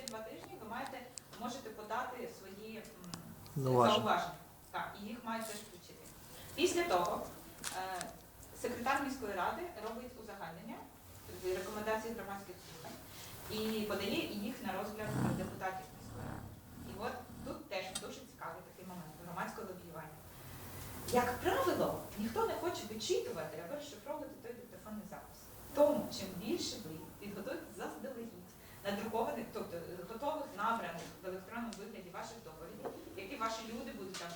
ще два тижні ви маєте можете подати свої Зауваження. Так, і їх мають теж включити. Після того е, секретар міської ради робить узагальнення тобто рекомендацій громадських слухань і подає їх на розгляд депутатів міської ради. І от тут теж дуже цікавий такий момент громадського лобіювання. Як правило, ніхто не хоче вичитувати або розшифровувати той диктофонний запис. Тому чим більше ви підготуєте заздалегідь надрукованих, тобто е, готових набраних в електронному вигляді ваших доповідей, які ваші люди будуть там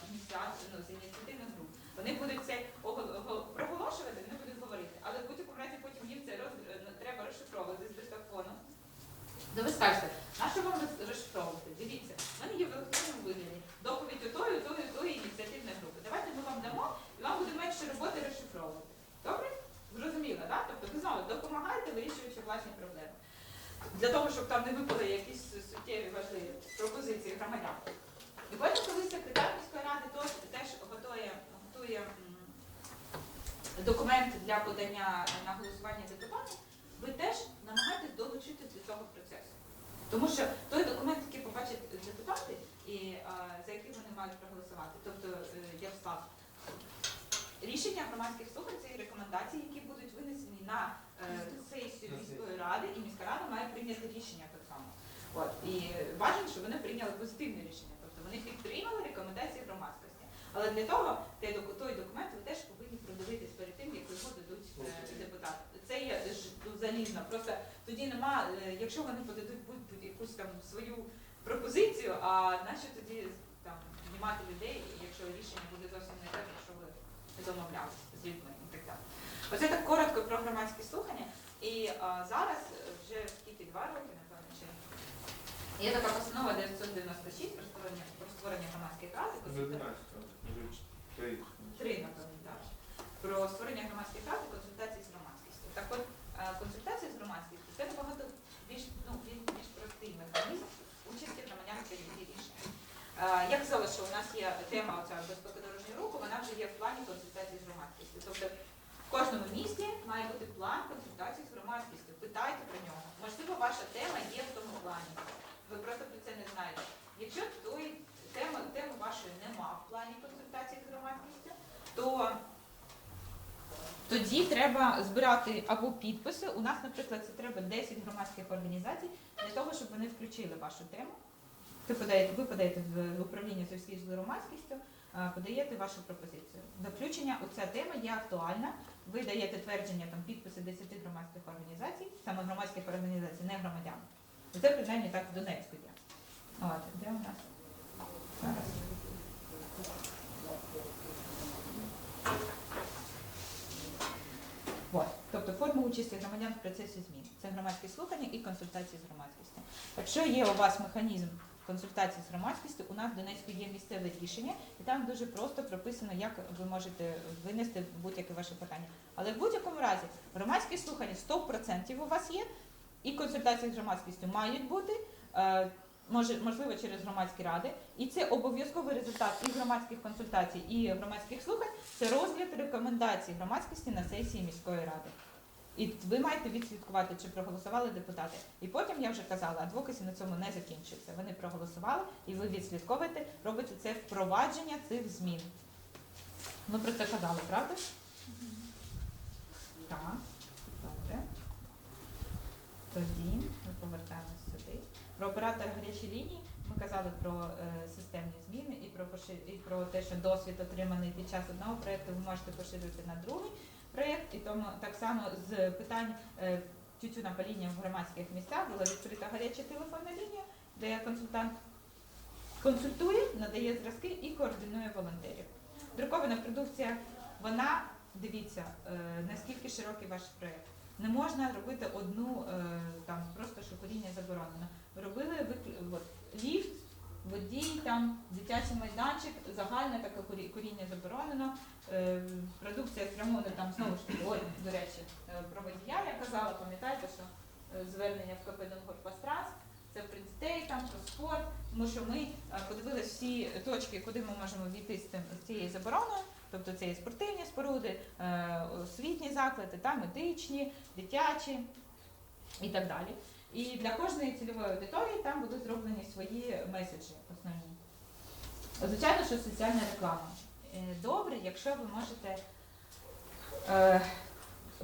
ну, з ініціативних груп, вони будуть це ого- ого- проголошувати, вони будуть говорити, але в будь-якому разі потім їм це роз, е, треба розшифровувати з диктофону. То ви скажете, на що вам розшифровувати? Дивіться, в мене є в електронному вигляді доповідь у тої, у тої, у тої ініціативної групи. Давайте ми вам дамо, і вам буде менше роботи розшифровувати. Добре? Зрозуміло, так? Тобто ви знову допомагаєте, вирішуючи власні проблеми. Для того, щоб там не випали якісь суттєві важливі пропозиції громадян. І потім, коли секретар міської ради теж, теж готує, готує документ для подання на голосування депутатів, ви теж намагаєтесь долучити до цього процесу. Тому що той документ, який побачать депутати, і е, за який вони мають проголосувати, тобто е, Ярослав, рішення громадських слухань це і рекомендації, які будуть винесені на е, сесію міської ради, і міська рада має прийняти рішення так само. От і бажано, щоб вони прийняли позитивне рішення, тобто вони підтримали рекомендації громадськості. Але для того той, той документ ви теж повинні продивитись перед тим, як його дадуть е, депутати. Це є залізно. Просто тоді нема, е, якщо вони подадуть будь якусь там свою пропозицію, а нащо тоді там знімати людей, якщо рішення буде зовсім не те, про що ви домовлялися з людьми і так далі. Оце так коротко про громадські слухання. І а, зараз вже скільки два роки, є така постанова 996 про створення про створення громадських рад. і консультацій. три. Напевно, так. Про створення громадських рад і консультацій з громадськістю. Так от, е, консультації з громадськістю це набагато більш, ну, більш, більш простий механізм участі громадян в прийнятті рішень. Е, Я казала, що у нас є тема оця безпеки дорожнього руху, вона вже є в плані консультацій з громадськістю. Тобто в кожному місті має бути план консультацій з громадськістю. Питайте про нього. Можливо, ваша тема є в тому плані. Ви просто про це не знаєте. Якщо той теми, теми вашої нема в плані консультацій з громадськістю, то тоді треба збирати або підписи. У нас, наприклад, це треба 10 громадських організацій для того, щоб вони включили вашу тему. Ви подаєте, ви подаєте в управління сільської з громадськістю, подаєте вашу пропозицію. До включення оця тема є актуальна. Ви даєте твердження там підписи 10 громадських організацій, саме громадських організацій, не громадян. Це принаймні так в Донецьку є. От, де у нас? Зараз. От. Тобто форма участі громадян в процесі змін. Це громадські слухання і консультації з громадськістю. Якщо є у вас механізм консультації з громадськістю, у нас в Донецьку є місцеве рішення, і там дуже просто прописано, як ви можете винести будь-яке ваше питання. Але в будь-якому разі громадські слухання 100% у вас є, і консультації з громадськістю мають бути. е, Може, можливо, через громадські ради, і це обов'язковий результат і громадських консультацій, і громадських слухань. Це розгляд рекомендацій громадськості на сесії міської ради. І ви маєте відслідкувати, чи проголосували депутати. І потім я вже казала, адвокація на цьому не закінчується. Вони проголосували, і ви відслідковуєте, робите це впровадження цих змін. Ми про це казали, правда? Так, добре. Тоді ми повертаємось сюди. Про оператора гарячої лінії ми казали про е, системні зміни і про пошир- і про те, що досвід отриманий під час одного проєкту ви можете поширити на другий проєкт. І тому так само з питань е, тютюна паління в громадських місцях була відкрита гаряча телефонна лінія, де консультант консультує, надає зразки і координує волонтерів. Друкована продукція, вона дивіться, е, наскільки широкий ваш проєкт. Не можна робити одну е, там просто що заборонено. Робили от, ліфт, водій, там дитячий майданчик, загальне таке коріння заборонено. Е, продукція спрямована там знову ж таки, до речі, е, про водія я казала, пам'ятаєте, що е, звернення в КП Донгорпастранс, це про дітей, там про спорт, тому що ми подивилися всі точки, куди ми можемо війти з, цим, з цією забороною. Тобто це і спортивні споруди, освітні заклади, та медичні, дитячі і так далі. І для кожної цільової аудиторії там будуть зроблені свої меседжі основні. Звичайно, що соціальна реклама. Е, Добре, якщо ви можете е,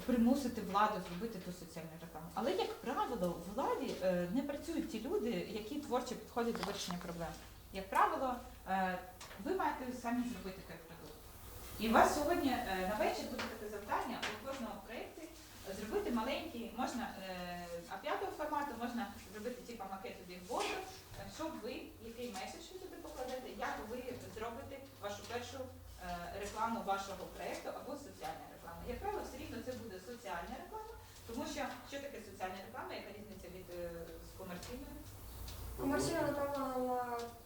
примусити владу зробити ту соціальну рекламу. Але, як правило, в владі е, не працюють ті люди, які творчо підходять до вирішення проблем. Як правило, е, ви маєте самі зробити той продукт. І у вас сьогодні е, на вечір буде таке завдання у кожному проєкті зробити маленький, можна е, А5 формату, можна зробити типу макету бігборду, е, щоб ви, який меседж ви туди покладете, як ви зробите вашу першу е, рекламу вашого проєкту або соціальна реклама. Як правило, все рівно це буде соціальна реклама, тому що що таке соціальна реклама, яка різниця від комерційної? Комерційна направлена на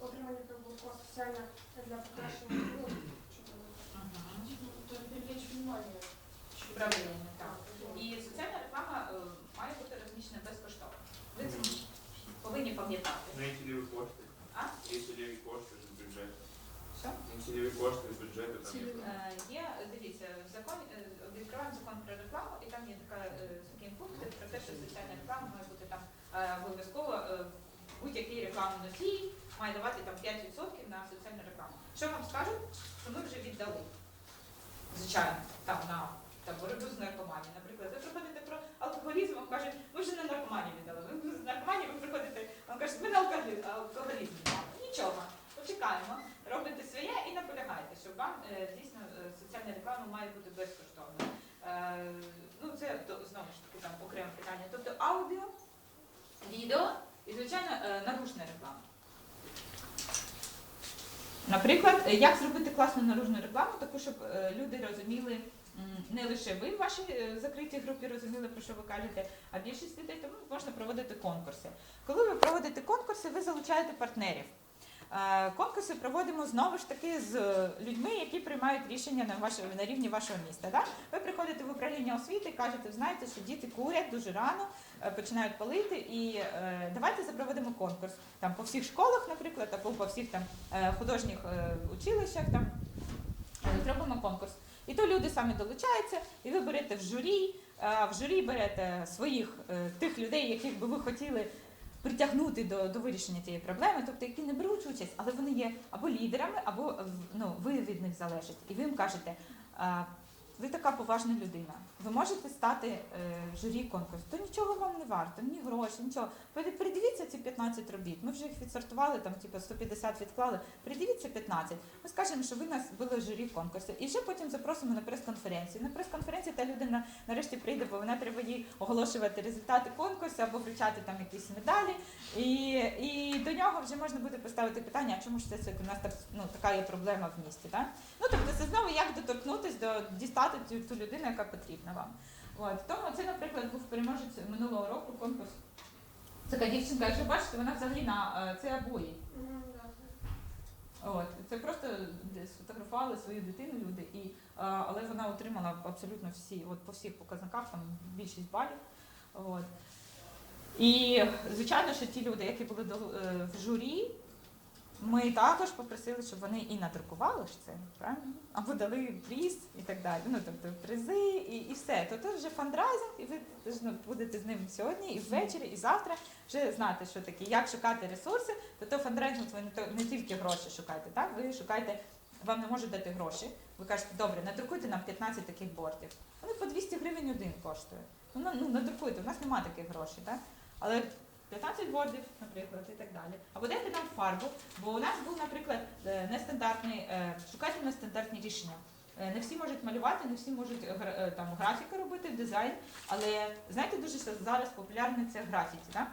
отримання прибутку, а соціальна для покращення привлечь внимание. Управління, так. І соціальна реклама е, має бути розміщена безкоштовно. Ви це повинні пам'ятати. І цільові кошти. А? Є цільові кошти з бюджету. Що? Ну, Цільові кошти з бюджету там є. Е, Є, дивіться, в законі е, відкриваємо закон про рекламу, і там є така е, такий пункт про те, що соціальна реклама має бути там е, обов'язково е, будь-який рекламний носій має давати там 5% на соціальну рекламу. Що вам скажуть, що ми вже віддали? Звичайно, там на там, боротьбу з наркоманією. Наприклад, ви приходите про алкоголізм, вам кажуть, ми вже на наркоманію віддали. Ви з наркоманії ви приходите, вам кажуть, ми алкоголі- алкоголізм віддали. Нічого, почекаємо, робите своє і наполягаєте, щоб вам е, дійсно е, соціальна реклама має бути безкоштовною. Е, ну це знову ж таки там окреме питання. Тобто аудіо, відео і, звичайно, наружна реклама. Наприклад, як зробити класну наружну рекламу, таку, щоб люди розуміли, не лише ви в вашій е, закритій групі розуміли, про що ви кажете, а більшість людей, тому можна проводити конкурси. Коли ви проводите конкурси, ви залучаєте партнерів. Е, Конкурси проводимо знову ж таки з людьми, які приймають рішення на, ваше, на рівні вашого міста. Да? Ви приходите в управління освіти кажете, знаєте, що діти курять дуже рано, е, починають палити, і е, давайте запроводимо конкурс там по всіх школах, наприклад, або по всіх там е, художніх е, училищах. Там е, зробимо конкурс. І то люди самі долучаються, і ви берете в журі. е, В журі берете своїх е, тих людей, яких би ви хотіли притягнути до, до вирішення цієї проблеми, тобто які не беруть участь, але вони є або лідерами, або е, ну, ви від них залежите. І ви їм кажете, а, ви така поважна людина, ви можете стати е, журі конкурсу, то нічого вам не варто, ні гроші, нічого. Передивіться ці 15 робіт. Ми вже їх відсортували, там типу 150 відклали. Передивіться 15. Ми скажемо, що ви нас були журі конкурсу. І вже потім запросимо на прес-конференцію. На прес-конференції та людина нарешті прийде, бо вона треба їй оголошувати результати конкурсу або вручати там якісь медалі. І, і до нього вже можна буде поставити питання, а чому ж це, у нас так ну така є проблема в місті. Так? Ну тобто це знову як доторкнутись до дістати цю ту людину, яка потрібна вам. От тому це, наприклад, був переможець минулого року конкурс. Така дівчинка, якщо бачите, вона взагалі на е, це обої. От це просто сфотографували свою дитину люди, і е, але вона отримала абсолютно всі, от по всіх показниках там більшість балів. От. І звичайно, що ті люди, які були е, в журі, ми також попросили, щоб вони і надрукували ж це, правильно? Або дали приз і так далі. Ну тобто призи і, і все. То це вже фандрайзинг, і ви ну, будете з ним сьогодні, і ввечері, і завтра вже знати, що таке, як шукати ресурси, то фандрайзинг ви не, то, не тільки гроші шукаєте, так? Ви шукаєте, вам не можуть дати гроші. Ви кажете, добре, надрукуйте нам 15 таких бортів. Вони по 200 гривень один коштує. Ну, на- ну надрукуйте, у нас немає таких грошей, так? Але 15 бордів, наприклад, і так далі. Або дайте нам фарбу, бо у нас був, наприклад, е, нестандартний, е, шукайте нестандартні рішення. Е, Не всі можуть малювати, не всі можуть там графіки робити, дизайн. Але знаєте, дуже зараз популярне це графіті, так?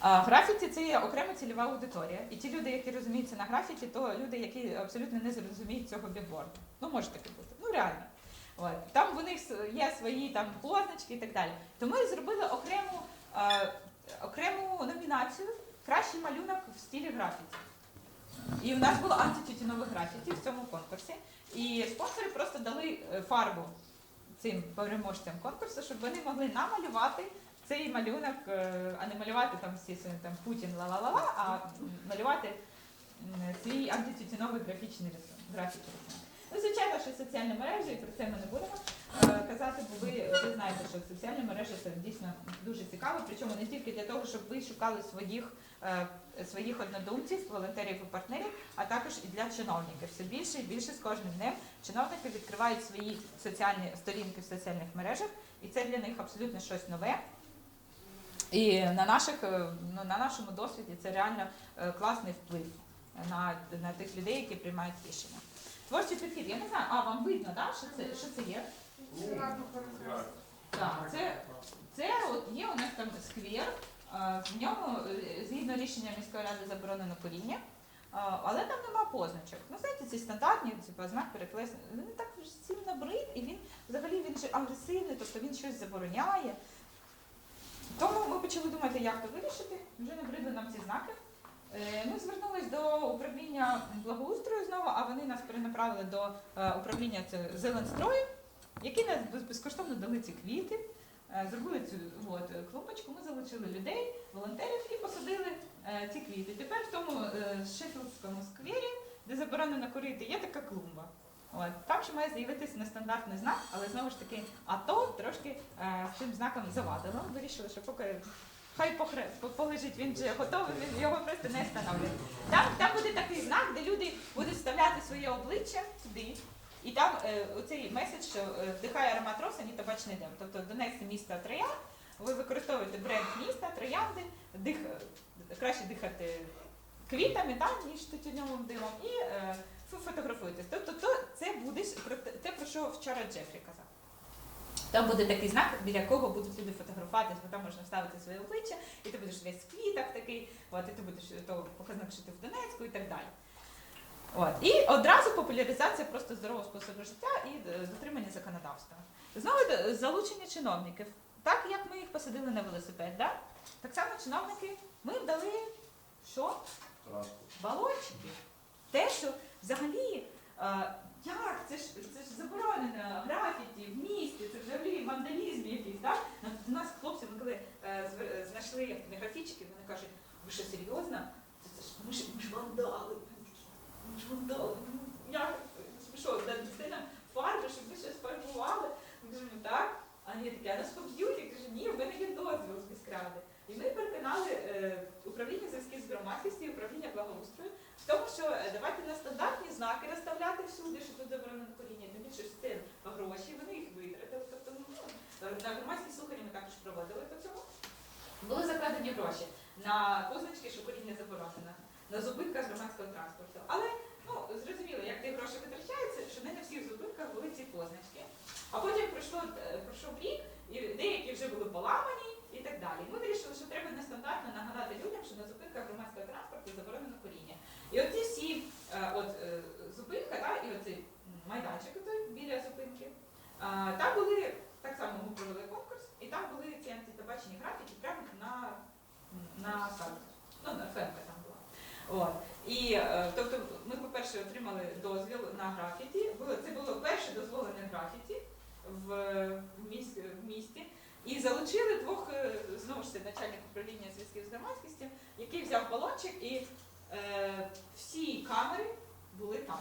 А графіті це є окрема цільова аудиторія. І ті люди, які розуміються на графіті, то люди, які абсолютно не зрозуміють цього бігборду. Ну, може таке бути. Ну реально. От. Там у них є свої там позначки і так далі. То ми зробили окрему, окрему номінацію Кращий малюнок в стилі графіті. І у нас було антитютюнове графіті в цьому конкурсі. І спонсори просто дали е, фарбу цим переможцям конкурсу, щоб вони могли намалювати цей малюнок, е, а не малювати там всі там Путін ла-ла-ла-ла, а малювати свій антитютюновий графічний рисунок. Ну, звичайно, що соціальні мережі, і про це ми не будемо казати, бо ви, ви знаєте, що соціальні мережі це дійсно дуже цікаво, причому не тільки для того, щоб ви шукали своїх, е, своїх однодумців, волонтерів і партнерів, а також і для чиновників. Все більше і більше з кожним днем чиновники відкривають свої соціальні сторінки в соціальних мережах, і це для них абсолютно щось нове. І на, наших, е, ну, на нашому досвіді це реально е, класний вплив на, на тих людей, які приймають рішення. Творчий підхід, я не знаю, а вам видно, да, що це, що це є? Це. От є у нас там сквер, е, в ньому е, згідно рішення міської ради заборонено коріння, але там нема позначок. Ну, знаєте, ці стандартні, типу, знак перекреслений. Він так всім набрид, і він взагалі він же агресивний, тобто він щось забороняє. Тому ми почали думати, як то вирішити. Вже набридли нам ці знаки. Е, Ми звернулись до управління благоустрою знову, а вони нас перенаправили до е, управління це Зеленстрою, які нас безкоштовно дали ці квіти, е, зробили цю от, клумбочку. Ми залучили людей, волонтерів і посадили е, ці квіти. Тепер в тому е, Шеффілдському сквері, де заборонено курити, є така клумба. От, там ще має з'явитися нестандартний знак, але знову ж таки АТО трошки цим знаком завадило. Вирішили, що поки хай похре, полежить, він вже готовий, він його просто не встановлює. Там, там буде такий знак, де люди будуть вставляти своє обличчя туди. І там е, оцей меседж, що е, вдихає аромат роси, ні табачний дим. Тобто донести міста Троян, ви використовуєте бренд міста, троянди, дих, краще дихати квітами, так, ніж тютюньовим димом, і е, фотографуєтесь. Тобто то, це буде те- про що вчора Джефрі казав. Там буде такий знак, біля якого будуть люди фотографуватись, бо там можна вставити своє обличчя, і ти будеш весь в квітах такий, от, і ти будеш то показник, що ти в Донецьку і так далі. От. І одразу популяризація просто здорового способу життя і е, дотримання законодавства. Знову е, залучення чиновників. Так як ми їх посадили на велосипед, да? так само чиновники ми дали що? балончики. Те, що взагалі, е, як це ж це ж заборонено графіті в місті, це взагалі вандалізм якийсь, так? До нас хлопці, ми коли е, знайшли графічки, вони кажуть, ви що серйозно? Це, це ж ми ж ми ж вандали. Ми такі, Ми ж вандали. Ну, Як що, дасте нам фарби, щоб ви щось фарбували? Ми кажемо, так. А вони такі, а нас поб'ють? Я кажу, ні, в мене є дозвіл з міськради. І ми переконали е, управління зв'язків з громадськістю і управління благоустрою в тому, що е, давайте на стандартні знаки розставляти всюди, що тут заборонено коріння, тим більше це гроші, вони їх витратили. Тобто ну, на громадські слухання ми також проводили по цьому. Були закладені гроші на позначки, що коріння заборонено, на зупинках громадського транспорту. Але ну, зрозуміло, як ті гроші витрачаються, що не на всіх зупинках були ці позначки. А потім пройшло, е, пройшов рік, і деякі вже були поламані і так далі. Ми вирішили, що треба нестандартно нагадати людям, що на зупинках громадського транспорту заборонено коріння. І оці всі е, от, е, зупинка, та, і оцей майданчик біля зупинки, там були, так само ми провели конкурс, і там були ці антитабачні графіки прямо на, на. Ну, на була. От. І, е, тобто, ми, по-перше, отримали дозвіл на графіті. Це було перше дозволене графіті в, місті, в місті. І залучили двох, е, знову ж це начальник управління зв'язків з громадськістю, який взяв балончик і е, всі камери були там.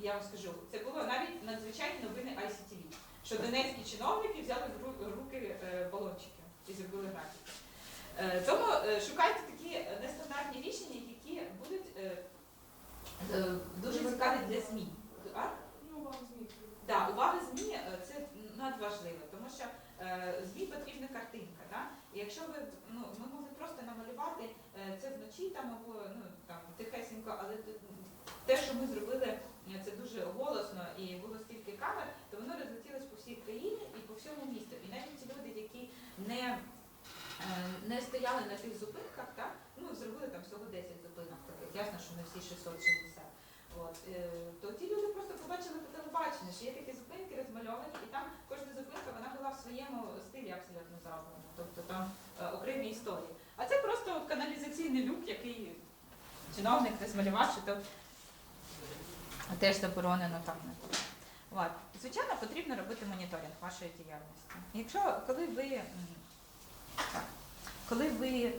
Я вам скажу, це було навіть надзвичайні новини ICTV, що донецькі чиновники взяли в руки е, балончики і зробили графіки. Тому шукайте такі нестандартні рішення, які будуть е, е, дуже цікаві для ЗМІ. А? Ну. Да, увага ЗМІ е, це надважливо, тому що е, ЗМІ потрібна картинка. Да? І якщо ви ну, ми могли просто намалювати е, це вночі там або ну там тихесенько, але те, що ми зробили, це дуже голосно і було стільки камер, то воно розлетілось по всій країні і по всьому місту. І навіть ті люди, які не, не стояли на тих зупинках, так, ну зробили там всього 10 зупинок таких. Ясно, що не всі 660. От, е, то ті люди просто побачили по телебаченню, що є такі зупинки розмальовані, і там кожна зупинка вона була в своєму стилі абсолютно зроблена. Тобто там е, окремі історії. А це просто каналізаційний люк, який чиновник розмалював, що то теж заборонено там не. От. Звичайно, потрібно робити моніторинг вашої діяльності. Якщо коли ви коли ви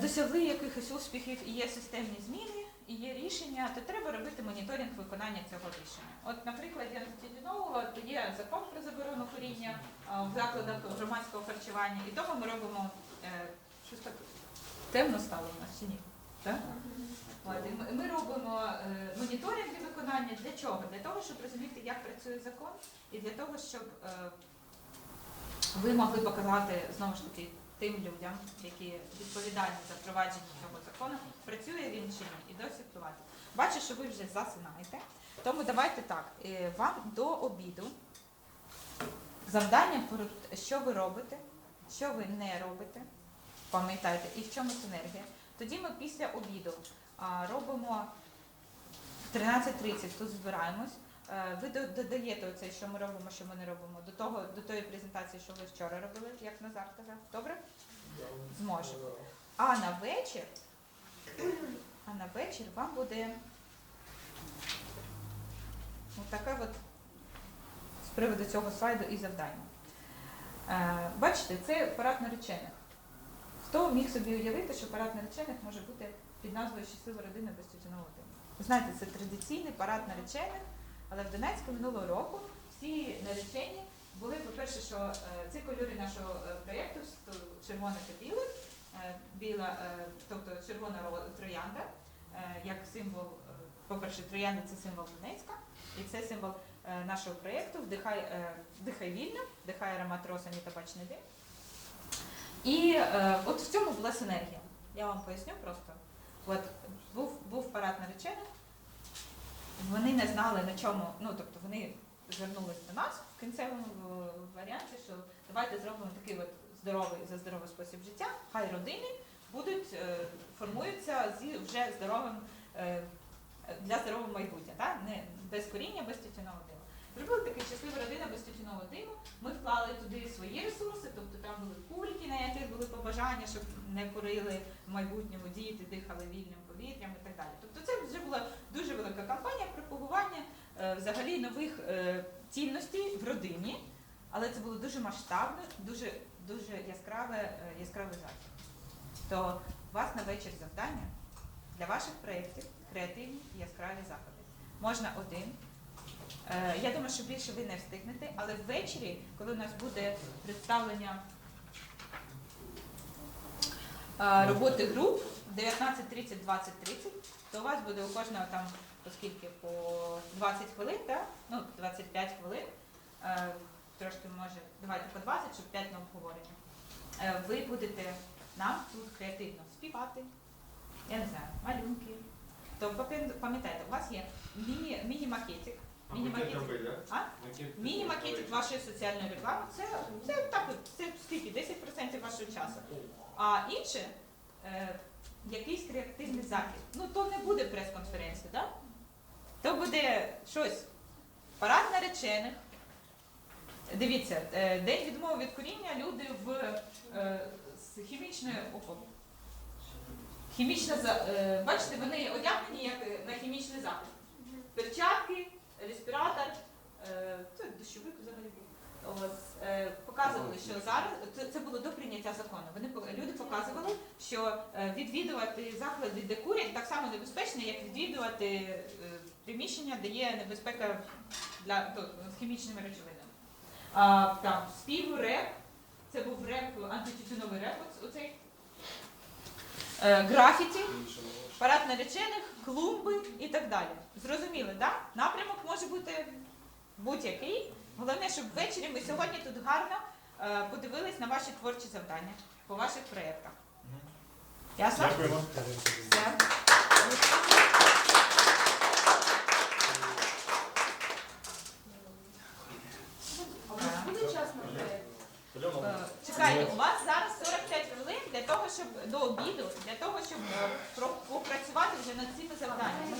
досягли якихось успіхів і є системні зміни, і є рішення, то треба робити моніторинг виконання цього рішення. От, наприклад, я нового то є закон про заборону куріння в закладах громадського харчування, і того ми робимо е, щось так темно стало у нас чи ні? Так? Ми- робимо е, моніторинги виконання для чого? Для того, щоб розуміти, як працює закон, і для того, щоб е, ви могли показати знову ж таки тим людям, які відповідальні за впровадження цього закону, працює він чи ні, і досі впливати. Бачу, що ви вже засинаєте. Тому давайте так. е, Вам до обіду завдання що ви робите, що ви не робите, пам'ятайте, і в чому синергія. Тоді ми після обіду робимо в 13.30 тут збираємось. Е, Ви додаєте оце, що ми робимо, що ми не робимо, до того до тої презентації, що ви вчора робили, як Назар казав. Добре? Зможемо. А на вечір, а на вечір вам буде таке от з приводу цього слайду і завдання. Е, бачите, це парад наречених. Хто міг собі уявити, що парад наречених може бути під назвою Щаслива родина без тютюнового диму? Знаєте, це традиційний парад наречених, але в Донецьку минулого року всі наречені були, по-перше, що е, ці кольори нашого е, проєкту то червоне та біле, е, біла, тобто червона троянда, як символ, по-перше, троянда це символ Донецька, і це символ нашого проєкту Вдихай, вдихай вільно, вдихай аромат роса, ні табачний дим. І от в цьому була синергія. Я вам поясню просто. От був, був парад наречених, вони не знали на чому, ну тобто вони звернулись до нас в кінцевому е, варіанті, що давайте зробимо такий от здоровий за здоровий спосіб життя, хай родини будуть е, формуються зі вже здоровим е, для здорового майбутня, так? не без коріння, без тютюнового диму. Зробили такий щаслива родина без тютюнового диму. Ми вклали туди свої ресурси, тобто там були кульки, на яких були побажання, щоб не курили в майбутньому діти, дихали вільним повітрям і так далі. Тобто це вже була дуже велика кампанія пропагування е, взагалі нових е, цінностей в родині, але це було дуже масштабно, дуже, дуже яскраве, е, яскравий захід. То у вас на вечір завдання для ваших проєктів креативні яскраві заходи. Можна один. Я думаю, що більше ви не встигнете, але ввечері, коли у нас буде представлення роботи груп 19.30, 20.30, то у вас буде у кожного там, оскільки по 20 хвилин, так? ну 25 хвилин, е, трошки може, давайте по 20, щоб 5 на обговорення. Е, Ви будете нам тут креативно співати, я не знаю, малюнки. То пам'ят- пам'ятайте, у вас є міні- міні-макетик. Міні-макетик. да? А? Міні-макетик вашої соціальної реклами це, це так, це скільки? 10% вашого часу. А інше е, якийсь креативний захід. Ну то не буде прес-конференція, так? То буде щось. Парад наречених. Дивіться, е, день відмови від куріння люди в е, з хімічною опо. Хімічна е, бачите, вони одягнені як на хімічний захід. Перчатки, респіратор, це дощовик взагалі був. От, е, показували, що зараз це, це було до прийняття закону. Вони люди показували, що е, відвідувати заклади, де курять, так само небезпечно, як відвідувати е, приміщення, де є небезпека для то, з хімічними речовинами. А, там спів, реп, це був реп, антитютюновий реп, оцей. Е, графіті, парад наречених, клумби і так далі. Зрозуміли, так? Напрямок може бути будь-який. Головне, щоб ввечері ми сьогодні тут гарно е, подивились на ваші творчі завдання по ваших проєктах. Ясно? Дякуємо. Все. А у нас буде час на проєкт? Е, Чекайте, у вас зараз 45 хвилин для того, щоб до обіду, для того, щоб е, про- попрацювати вже над цими завданнями.